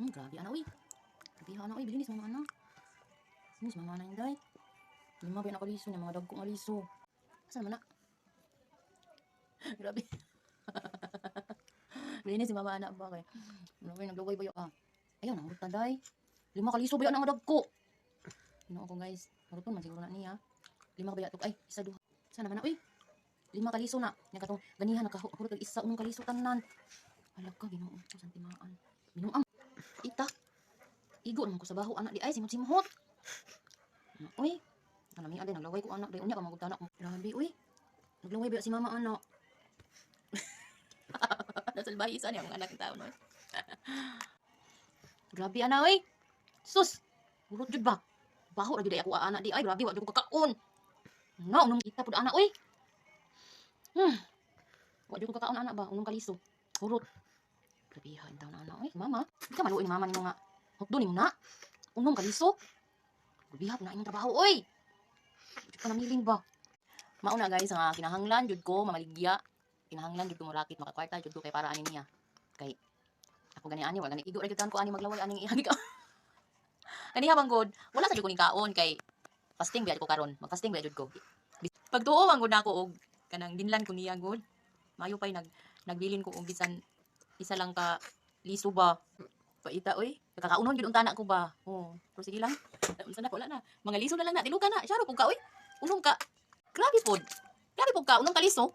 Hmm, grabe ana uy. Grabe ana uy, bilinis mga ana. Bilinis mga ana inday. Lima ba yung nakaliso niya, mga dagkong aliso. Saan man na? grabe. bilinis si mama anak ba kay. Ba naglaway ba yun? Ah. Ayaw, nang day. Lima kaliso ba yun ang dagko? Ano ko guys. Maruton man siguro na niya. Lima ba yatok? Ay, isa duha. Saan naman na? Uy, lima kaliso na. Nya katong ganihan nakahurot isa unong kaliso tanan. Hala ka Ginoo ko sa timaan. Binuang. Igo naman ko sa baho anak di ay simot-simot. Anak, Uy, kanami ade naglaway ko anak day unya ka magutana ko. Grabe uy. Naglaway ba si mama anak? Nasa bahisan yung anak tao no. grabe ana uy. Sus. Urot jud ba? Baho ra gid ako anak di ay grabe wa jud ko kakaon. Na unong kita pud anak uy. Hmm. Wa jud ko kakaon anak ba unong kaliso. Hurot. Grabihan daw na anak uy. Mama, ka maluoy mama nimo nga. Hukdo nimo na. Unong kaliso. Grabihan na imong trabaho oy. Di ka namiling ba? Mauna guys, nga kinahanglan jud ko mamaligya. Kinahanglan jud ko murakit makakwarta jud ko kay para ani niya. Kay ako gani ani wala gani igo ra gyud ko ani maglaway ani ihagi ka. Kaniha bang god, wala sa jud ko ni kaon kay fasting biya ko karon. Mag-fasting biya jud ko. Pagtuo man gud nako og kanang dinlan ko niya god. Mayo pay nag nagbilin ko og bisan isa lang ka liso ba. Paita oy. Kakaunon gyud unta na ko ba. Oh, pero sige lang. Unsa na ko na. Mga liso na lang na diluka na. Syaro pug ka oy. Unong ka. Grabe pod. Grabe pug ka unong kaliso.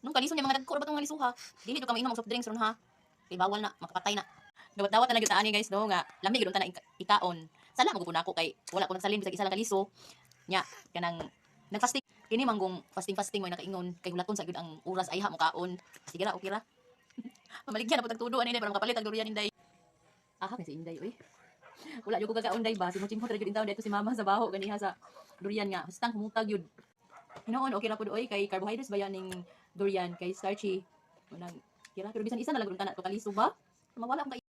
Unong kaliso niya mga dagko ba tong mga liso ha. Dili jud kami inom og soft drinks ron ha. Kay bawal na makapatay na. Dawat-dawat na gyud ani guys no nga. Lami gyud unta na ika- ikaon. Sala magupon ako kay wala ko nagsalin bisag isa lang kaliso. Nya kanang nagfasting kini manggong fasting fasting may nakaingon kay hulaton sa gyud ang oras ay ha mo kaon. Sige ra okay ra. Mamaligyan na po tagtudo ani day para makapalit ang durian inday. Ah, may si Inday oy. Wala jud ko kagaon day ba. Simot-simot ra jud intaw dito si mama sa baho ganiha sa durian nga. Hastang humutag yun. Hinoon okay ra pud oy kay carbohydrates ba yan ning durian kay starchy. Manang kira pero bisan isa na lang gud ta na to kaliso ba? Mawala ko kay